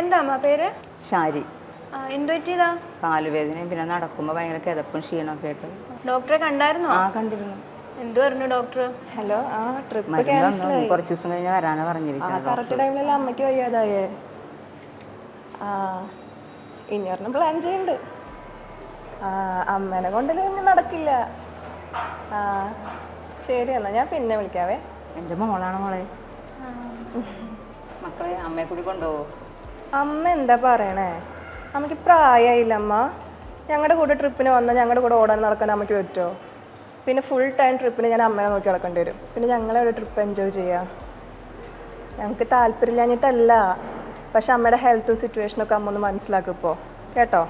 എന്താ അമ്മ പേര്? ആ, എന്ത് പറ്റിയതാ? കാലുവേദനയും പിന്നെ നടക്കുമ്പോൾ ഭയങ്കര കിതപ്പും ക്ഷീണമൊക്കെ ആയിട്ട്. ഡോക്ടറെ കണ്ടായിരുന്നോ? ആ കണ്ടിരുന്നു. എന്ത് പറഞ്ഞു ഡോക്ടർ ഹലോ ആ ട്രിപ്പ് ക്യാൻസൽ ആയി. കുറച്ച് ദിവസം കഴിഞ്ഞ് വരാനാ ആ പറഞ്ഞിരിക്കുന്നത് കറക്റ്റ് ടൈമിലല്ല അമ്മയ്ക്ക് വയ്യാതായേ? ആ ഇനി ഒരെണ്ണം പ്ലാൻ ചെയ്യണ്ട്. ആ അമ്മേനെ കൊണ്ടല്ലേ ഇനി നടക്കില്ല. ആ ശരി എന്നാ ഞാൻ പിന്നെ വിളിക്കാവേ. എന്റെ മോളാണ് മോളെ? മക്കളെ അമ്മയെ കൂടി കൊണ്ടുപോകും അമ്മ എന്താ പറയണേ? അമ്മയ്ക്ക് പ്രായമായില്ല അമ്മ? ഞങ്ങളുടെ കൂടെ ട്രിപ്പിന് വന്നാൽ ഞങ്ങളുടെ കൂടെ ഓടാൻ നടക്കാൻ അമ്മയ്ക്ക് പറ്റുമോ പിന്നെ ഫുൾ ടൈം ട്രിപ്പിന് ഞാൻ അമ്മയെ നോക്കി നടക്കേണ്ടി വരും. പിന്നെ ഞങ്ങളെ ഒരു ട്രിപ്പ് എൻജോയ് ചെയ്യാം? ഞങ്ങൾക്ക് താല്പര്യമില്ലാഞ്ഞിട്ടല്ല. പക്ഷെ അമ്മയുടെ ഹെൽത്തും സിറ്റുവേഷനൊക്കെ അമ്മ ഒന്ന് മനസ്സിലാക്കും ഇപ്പോൾ കേട്ടോ?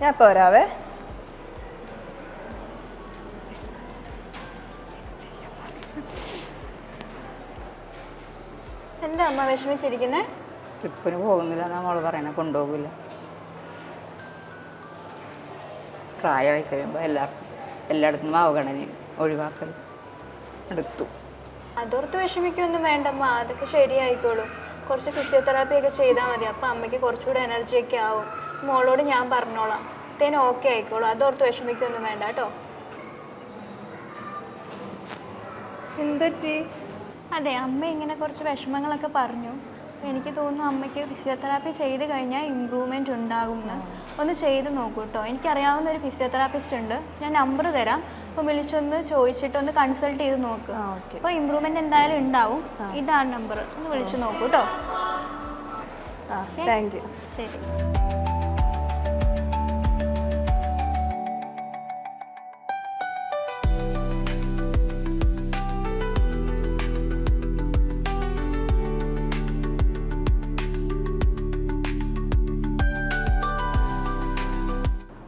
ഞാൻ ഇപ്പോൾ വരാവേ. എന്താ അമ്മ വിഷമിച്ചിരിക്കുന്നേ? ട്രിപ്പിന് പോകുന്നില്ല എന്നാ മോൾ പറയണ കൊണ്ടുപോകില്ല പ്രായമായി കഴിയുമ്പോൾ എല്ലാവർക്കും എല്ലായിടത്തും അവഗണനയും ഒഴിവാക്കൽ എടുത്തു. അതോർത്ത് വിഷമിക്കൊന്നും വേണ്ടമ്മ അതൊക്കെ ശരിയായിക്കോളും. കുറച്ച് ഫിസിയോതെറാപ്പി ഒക്കെ ചെയ്താൽ മതി അപ്പൊ അമ്മയ്ക്ക് കുറച്ചുകൂടെ എനർജി ഒക്കെ ആവും. മോളോട് ഞാൻ പറഞ്ഞോളാം. തേന് ഓക്കെ ആയിക്കോളൂ അതോർത്ത് വിഷമിക്കൊന്നും വേണ്ട കേട്ടോ. എന്തെറ്റി അതെ അമ്മ ഇങ്ങനെ കുറച്ച് വിഷമങ്ങളൊക്കെ പറഞ്ഞു. അപ്പോൾ എനിക്ക് തോന്നുന്നു അമ്മയ്ക്ക് ഫിസിയോതെറാപ്പി ചെയ്ത് കഴിഞ്ഞാൽ ഇമ്പ്രൂവ്മെന്റ് ഉണ്ടാകുമെന്ന്. ഒന്ന് ചെയ്ത് നോക്കൂ കേട്ടോ എനിക്കറിയാവുന്ന ഒരു ഫിസിയോതെറാപ്പിസ്റ്റ് ഉണ്ട്. ഞാൻ നമ്പർ തരാം. അപ്പോൾ വിളിച്ചൊന്ന് ചോദിച്ചിട്ട് ഒന്ന് കൺസൾട്ട് ചെയ്ത് നോക്ക്. ആ ഓക്കെ. അപ്പോൾ ഇമ്പ്രൂവ്മെന്റ് എന്തായാലും ഉണ്ടാവും. ഇതാണ് നമ്പർ ഒന്ന് വിളിച്ച് നോക്കൂ കേട്ടോ താങ്ക് യു ശരി.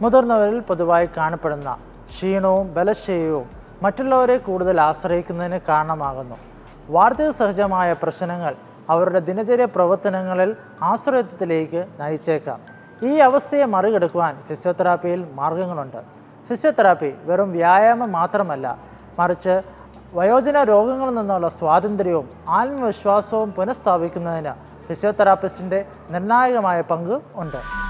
മുതിർന്നവരിൽ പൊതുവായി കാണപ്പെടുന്ന ക്ഷീണവും ബലക്ഷയവും മറ്റുള്ളവരെ കൂടുതൽ ആശ്രയിക്കുന്നതിന് കാരണമാകുന്നു. വാർദ്ധക്യ സഹജമായ പ്രശ്നങ്ങൾ അവരുടെ ദിനചര്യ പ്രവർത്തനങ്ങളിൽ ആശ്രയത്വത്തിലേക്ക് നയിച്ചേക്കാം. ഈ അവസ്ഥയെ മറികടക്കുവാൻ ഫിസിയോതെറാപ്പിയിൽ മാർഗങ്ങളുണ്ട്. ഫിസിയോതെറാപ്പി വെറും വ്യായാമം മാത്രമല്ല മറിച്ച് വയോജന രോഗങ്ങളിൽ നിന്നുള്ള സ്വാതന്ത്ര്യവും ആത്മവിശ്വാസവും പുനഃസ്ഥാപിക്കുന്നതിന് ഫിസിയോതെറാപ്പിസ്റ്റിന്റെ നിർണായകമായ പങ്ക് ഉണ്ട്.